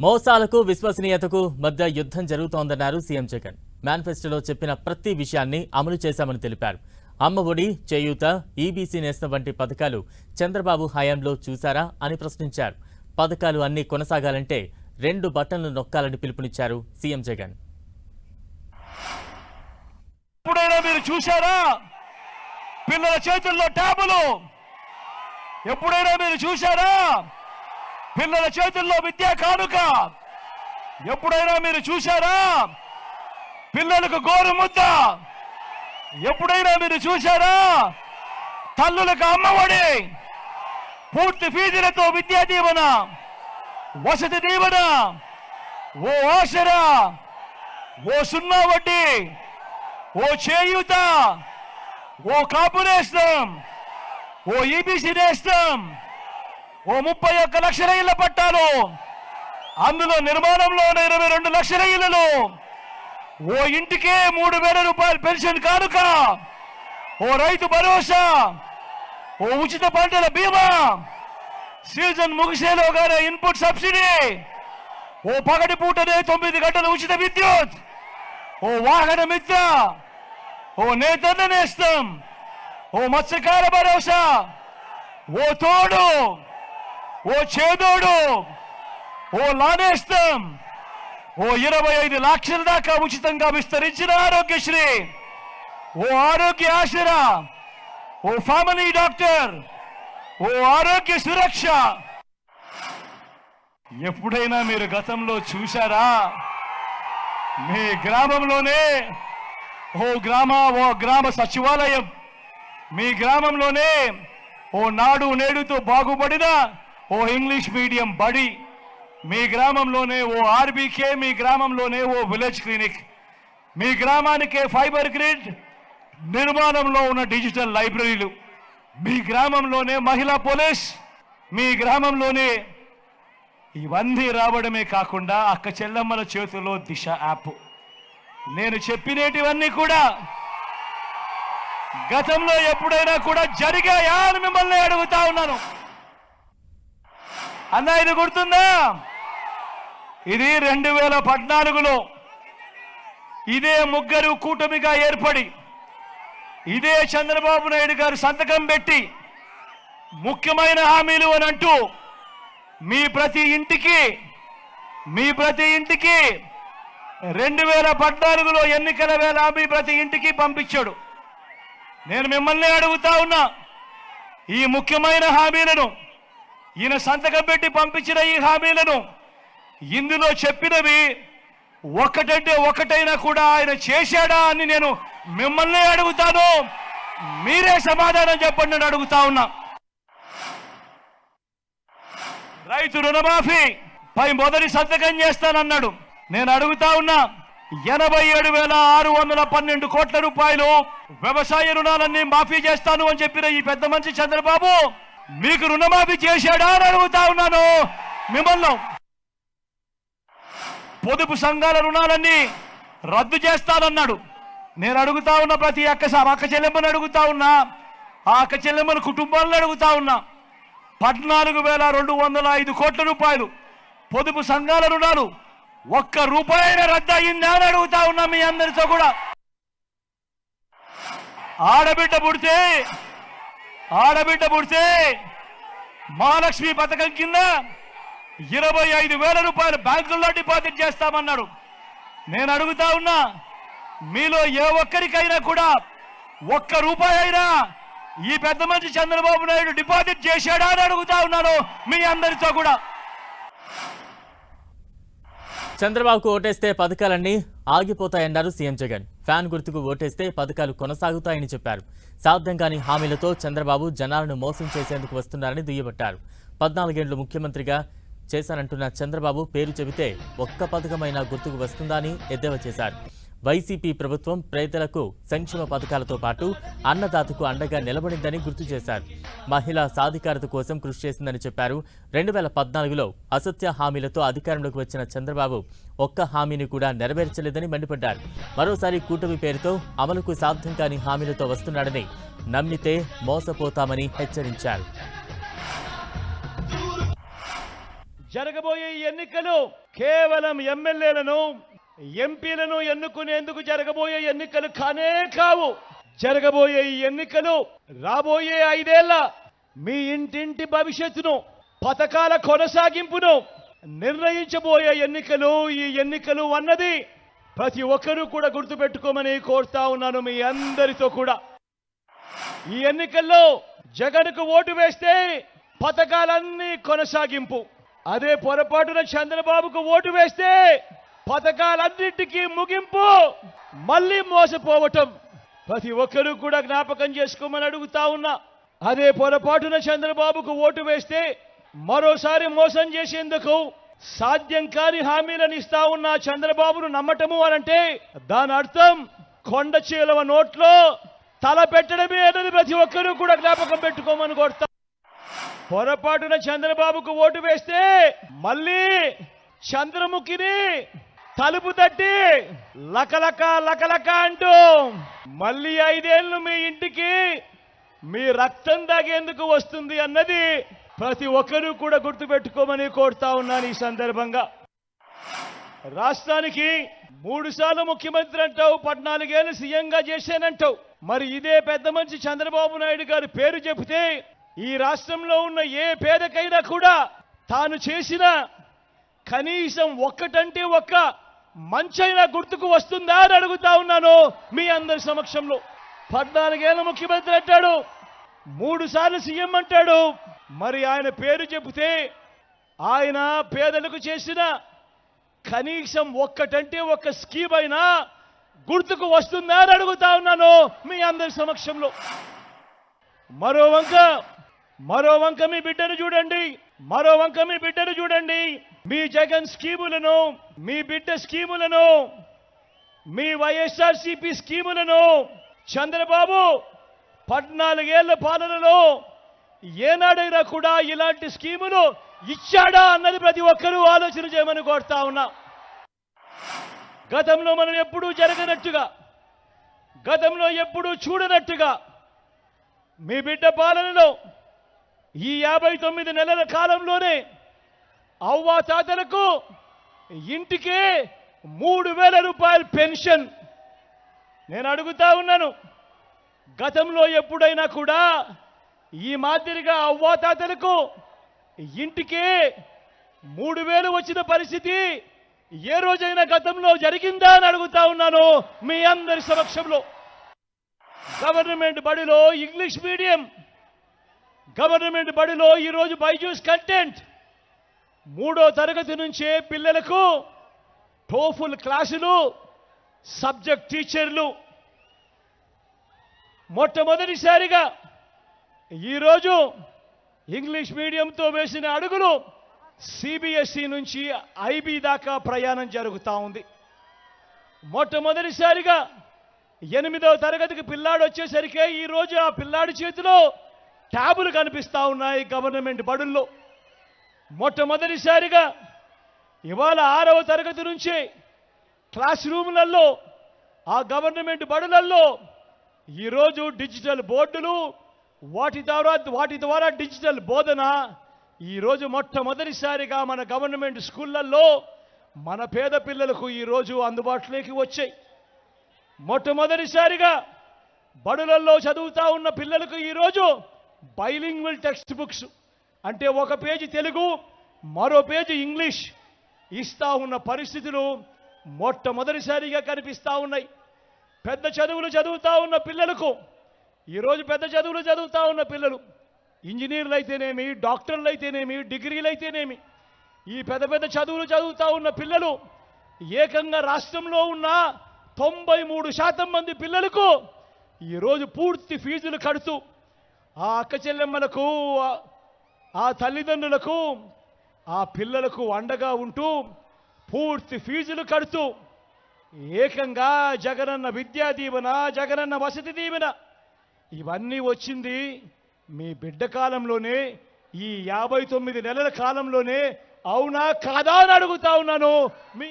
మోసాలకు విశ్వసనీయతకు మధ్య యుద్ధం జరుగుతోందన్నారు సీఎం జగన్. మేనిఫెస్టోలో చెప్పిన ప్రతి విషయాన్ని అమలు చేశామని తెలిపారు. అమ్మ ఒడి చేయూత ఈబీసీ నేస్తం వంటి పథకాలు చంద్రబాబు హయాంలో చూశారా అని ప్రశ్నించారు. పథకాలు అన్నీ కొనసాగాలంటే రెండు బటన్లు నొక్కాలని పిలుపునిచ్చారు సీఎం జగన్. ఎప్పుడైనా మీరు చూశారా? పిల్లల చేతుల్లో ట్యాబులు. ఎప్పుడైనా మీరు చూశారా? పిల్లల చేతుల్లో విద్య కానుక. ఎప్పుడైనా మీరు చూశారా? పిల్లలకు గోరు ముద్ద ఎప్పుడైనా మీరు చూశారా? తల్లులకు అమ్మఒడి. పూర్తి ఫీజులతో విద్యా దీవెన. వసతి దీవెన. ఓ ఆసరా. ఓ సున్నా వడ్డీ. ఓ చేయూత. ఓ కాపు నేస్తం ఓ ఈబీసీ నేస్తం. ఓ ముప్పై ఒక్క లక్షల ఇళ్ళ పట్టాలు. అందులో నిర్మాణంలో ఉన్న ఇరవై రెండు లక్షల ఇళ్ళలో ఓ ఇంటికే మూడు వేల రూపాయలు పెన్షన్ కానుక. ఓ రైతు భరోసా. ఓ ఉచిత పంటల బీమా. సీజన్ ముగిసేలోగానే ఇన్పుట్ సబ్సిడీ. ఓ పగటి పూటనే తొమ్మిది గంటల ఉచిత విద్యుత్. ఓ వాహన మిత్ర. ఓ నేతన్న నేస్తం ఓ మత్స్యకార భరోసా. ఓ తోడు. ఓ చేదోడు ఓ లానేస్తం ఓ ఇరవై ఐదు లక్షల దాకా ఉచితంగా విస్తరించిన ఆరోగ్యశ్రీ ఓ ఆరోగ్య ఆశరా ఓ ఫ్యామిలీ డాక్టర్ ఓ ఆరోగ్య సురక్ష. ఎప్పుడైనా మీరు గతంలో చూశారా? మీ గ్రామంలోనే ఓ గ్రామ ఓ గ్రామ సచివాలయం మీ గ్రామంలోనే ఓ నాడు నేడుతో బాగుపడిన ఓ ఇంగ్లీష్ మీడియం బడి మీ గ్రామంలోనే ఓ ఆర్బీకే మీ గ్రామంలోనే ఓ విలేజ్ క్లినిక్. మీ గ్రామానికే ఫైబర్ గ్రిడ్ నిర్మాణంలో ఉన్న డిజిటల్ లైబ్రరీలు. మీ గ్రామంలోనే మహిళా పోలీస్ మీ గ్రామంలోనే ఇవన్నీ రావడమే కాకుండా అక్క చెల్లమ్మల చేతిలో దిశ యాప్. నేను చెప్పినేటివన్నీ కూడా గతంలో ఎప్పుడైనా కూడా జరిగాయా అని మిమ్మల్ని అడుగుతా ఉన్నాను. అన్న ఇది గుర్తుందా? ఇది రెండు వేల పద్నాలుగులో ఇదే ముగ్గురు కూటమిగా ఏర్పడి ఇదే చంద్రబాబు నాయుడు గారు సంతకం పెట్టి ముఖ్యమైన హామీలు అని అంటూ మీ ప్రతి ఇంటికి మీ ప్రతి ఇంటికి రెండు వేల పద్నాలుగులో ఎన్నికల వేళ మీ ప్రతి ఇంటికి పంపించాడు. నేను మిమ్మల్ని అడుగుతా ఉన్నా ఈ ముఖ్యమైన హామీలను ఈయన సంతకం పెట్టి పంపించిన ఈ హామీలను ఇందులో చెప్పినవి ఒకటంటే ఒకటైనా కూడా ఆయన చేశాడా అని నేను మిమ్మల్ని అడుగుతాను. మీరే సమాధానం చెప్పండి అని అడుగుతా ఉన్నా. రైతు రుణమాఫీ పై మొదటి సంతకం చేస్తానన్నాడు. నేను అడుగుతా ఉన్నా ఎనభై ఏడు వేల ఆరు వందల పన్నెండు కోట్ల రూపాయలు వ్యవసాయ రుణాలన్నీ మాఫీ చేస్తాను అని చెప్పిన ఈ పెద్ద మనిషి చంద్రబాబు మీకు రుణమాఫీ చేశాడా అని అడుగుతా ఉన్నాను. మిమ్మల్ని పొదుపు సంఘాల రుణాలన్నీ రద్దు చేస్తానన్నాడు. నేను అడుగుతా ఉన్న ప్రతి అక్క అక్క చెల్లెమ్మని అడుగుతా ఉన్నా. ఆ అక్క చెల్లెమ్మని కుటుంబాలను అడుగుతా ఉన్నా. పద్నాలుగు వేల రెండు వందల ఐదు కోట్ల రూపాయలు పొదుపు సంఘాల రుణాలు ఒక్క రూపాయన రద్దు అయిందా అని అడుగుతా ఉన్నా మీ అందరితో కూడా. ఆడబిడ్డ పుడితే ఆడబిడ్డ పుడితే మహాలక్ష్మి పథకం కింద ఇరవై ఐదు వేల రూపాయలు బ్యాంకుల్లో డిపాజిట్ చేస్తామన్నాడు. నేను అడుగుతా ఉన్నా మీలో ఏ ఒక్కరికైనా కూడా ఒక్క రూపాయి అయినా ఈ పెద్ద మనిషి చంద్రబాబు నాయుడు డిపాజిట్ చేశాడా అని అడుగుతా ఉన్నాను మీ అందరితో కూడా. చంద్రబాబుకు ఓటేస్తే పథకాలన్నీ ఆగిపోతాయన్నారు సీఎం జగన్. ఫ్యాన్ గుర్తుకు ఓటేస్తే పథకాలు కొనసాగుతాయని చెప్పారు. సాధ్యం కాని హామీలతో చంద్రబాబు జనాలను మోసం చేసేందుకు వస్తున్నారని దుయ్యబట్టారు. పద్నాలుగేండ్లు ముఖ్యమంత్రిగా చేశానంటున్న చంద్రబాబు పేరు చెబితే ఒక్క పథకమైనా గుర్తుకు వస్తుందా అని ఎద్దేవా చేశారు. వైసీపీ ప్రభుత్వం పేదలకు సంక్షేమ పథకాలతో పాటు అన్నదాతకు అండగా నిలబడిందని గుర్తు చేశారు. మహిళా సాధికారత కోసం కృషి చేసిందని చెప్పారు. రెండు వేల పద్నాలుగులో అసత్య హామీలతో అధికారంలోకి వచ్చిన చంద్రబాబు ఒక్క హామీని కూడా నెరవేర్చలేదని మండిపడ్డారు. మరోసారి కూటమి పేరుతో అమలుకు సాధ్యం కాని హామీలతో వస్తున్నాడని నమ్మితే మోసపోతామని హెచ్చరించారు. జరగబోయే ఎన్నికలు కేవలం ఎమ్మెల్యేలను ఎంపీలను ఎన్నుకునేందుకు జరగబోయే ఎన్నికలు కానే కావు. జరగబోయే ఈ ఎన్నికలు రాబోయే ఐదేళ్ళ మీ ఇంటింటి భవిష్యత్తును పథకాల కొనసాగింపును నిర్ణయించబోయే ఎన్నికలు ఈ ఎన్నికలు అన్నది ప్రతి ఒక్కరూ కూడా గుర్తుపెట్టుకోమని కోరుతా ఉన్నాను మీ అందరితో కూడా. ఈ ఎన్నికల్లో జగన్కు ఓటు వేస్తే పథకాలన్నీ కొనసాగింపు. అదే పొరపాటున చంద్రబాబుకు ఓటు వేస్తే పథకాలన్నిటికీ ముగింపు. మళ్ళీ మోసపోవటం. ప్రతి ఒక్కరూ కూడా జ్ఞాపకం చేసుకోమని అడుగుతా ఉన్నా. అదే పొరపాటున చంద్రబాబుకు ఓటు వేస్తే మరోసారి మోసం చేసేందుకు సాధ్యం కాని హామీలను ఇస్తా ఉన్న చంద్రబాబును నమ్మటము అనంటే దాని అర్థం కొండ చీలవ నోట్లో తల పెట్టడమే అనేది ప్రతి ఒక్కరూ కూడా జ్ఞాపకం పెట్టుకోమని కోరుతా పొరపాటున చంద్రబాబుకు ఓటు వేస్తే మళ్ళీ చంద్రముఖిని తలుపు తట్టి లకలక లకలక అంటూ మళ్ళీ ఐదేళ్ళు మీ ఇంటికి మీ రక్తం తాగేందుకు వస్తుంది అన్నది ప్రతి ఒక్కరూ కూడా గుర్తుపెట్టుకోమని కోరుతా ఉన్నాను ఈ సందర్భంగా. రాష్ట్రానికి మూడు సార్లు ముఖ్యమంత్రి అంటావు పద్నాలుగేళ్ళు సీఎంగా చేశానంటావు. మరి ఇదే పెద్ద మనిషి చంద్రబాబు నాయుడు గారి పేరు చెబితే ఈ రాష్ట్రంలో ఉన్న ఏ పేదకైనా కూడా తాను చేసిన కనీసం ఒక్కటంటే ఒక్క మంచైన గుర్తుకు వస్తుందా అని అడుగుతా ఉన్నాను మీ అందరి సమక్షంలో. పద్నాలుగేళ్ళ ముఖ్యమంత్రి అంటాడు మూడు సార్లు సీఎం అంటాడు. మరి ఆయన పేరు చెబితే ఆయన పేదలకు చేసిన కనీసం ఒక్కటంటే ఒక్క స్కీమ్ అయినా గుర్తుకు వస్తుందా అని అడుగుతా ఉన్నాను మీ అందరి సమక్షంలో. మరో వంక మరో వంక మీ బిడ్డను చూడండి మరో వంక మీ బిడ్డను చూడండి. మీ జగన్ స్కీములను మీ బిడ్డ స్కీములను మీ వైఎస్ఆర్సీపీ స్కీములను చంద్రబాబు పద్నాలుగేళ్ళ పాలనలో ఏనాడైనా కూడా ఇలాంటి స్కీములు ఇచ్చాడా అన్నది ప్రతి ఒక్కరూ ఆలోచన చేయమని కోరుతా ఉన్నా. గతంలో మనం ఎప్పుడూ జరగనట్టుగా గతంలో ఎప్పుడూ చూడనట్టుగా మీ బిడ్డ పాలనలో ఈ యాభై తొమ్మిది నెలల కాలంలోనే అవ్వా తాతలకు ఇంటికి మూడు వేల రూపాయల పెన్షన్. నేను అడుగుతా ఉన్నాను గతంలో ఎప్పుడైనా కూడా ఈ మాదిరిగా అవ్వాతాతలకు ఇంటికి మూడు వేలు వచ్చిన పరిస్థితి ఏ రోజైనా గతంలో జరిగిందా అని అడుగుతా ఉన్నాను మీ అందరి సమక్షంలో. గవర్నమెంట్ బడిలో ఇంగ్లీష్ మీడియం గవర్నమెంట్ బడిలో ఈరోజు బైజూస్ కంటెంట్ మూడో తరగతి నుంచే పిల్లలకు టోఫుల్ క్లాసులు సబ్జెక్ట్ టీచర్లు. మొట్టమొదటిసారిగా ఈరోజు ఇంగ్లీష్ మీడియంతో వేసిన అడుగులు సిబిఎస్ఈ నుంచి ఐబీ దాకా ప్రయాణం జరుగుతూ ఉంది. మొట్టమొదటిసారిగా ఎనిమిదవ తరగతికి పిల్లాడు వచ్చేసరికి ఈరోజు ఆ పిల్లాడి చేతిలో ట్యాబులు కనిపిస్తూ ఉన్నాయి గవర్నమెంట్ బడుల్లో. మొట్టమొదటిసారిగా ఇవాళ ఆరవ తరగతి నుంచి క్లాస్ రూములలో ఆ గవర్నమెంట్ బడులలో ఈరోజు డిజిటల్ బోర్డులు వాటి ద్వారా వాటి ద్వారా డిజిటల్ బోధన ఈరోజు మొట్టమొదటిసారిగా మన గవర్నమెంట్ స్కూళ్ళల్లో మన పేద పిల్లలకు ఈరోజు అందుబాటులోకి వచ్చాయి. మొట్టమొదటిసారిగా బడులలో చదువుతూ ఉన్న పిల్లలకు ఈరోజు బైలింగ్వల్ టెక్స్ట్ బుక్స్ అంటే ఒక పేజీ తెలుగు మరో పేజీ ఇంగ్లీష్. ఇస్తా ఉన్న పరిస్థితులు మొట్టమొదటిసారిగా కనిపిస్తూ ఉన్నాయి. పెద్ద చదువులు చదువుతూ ఉన్న పిల్లలకు ఈరోజు పెద్ద చదువులు చదువుతూ ఉన్న పిల్లలు ఇంజనీర్లు అయితేనేమి డాక్టర్లు అయితేనేమి డిగ్రీలు అయితేనేమి ఈ పెద్ద పెద్ద చదువులు చదువుతూ ఉన్న పిల్లలు ఏకంగా రాష్ట్రంలో ఉన్న తొంభై మూడు శాతం మంది పిల్లలకు ఈరోజు పూర్తి ఫీజులు కడుతూ ఆ అక్క చెల్లెమ్మలకు ఆ- తల్లిదండ్రులకు ఆ పిల్లలకు అండగా ఉంటూ పూర్తి ఫీజులు కడుతూ ఏకంగా జగనన్న విద్యా దీవెన జగనన్న వసతి దీవెన ఇవన్నీ వచ్చింది మీ బిడ్డ కాలంలోనే ఈ యాభై తొమ్మిది నెలల కాలంలోనే అవునా కాదా అని అడుగుతా ఉన్నాను. మీ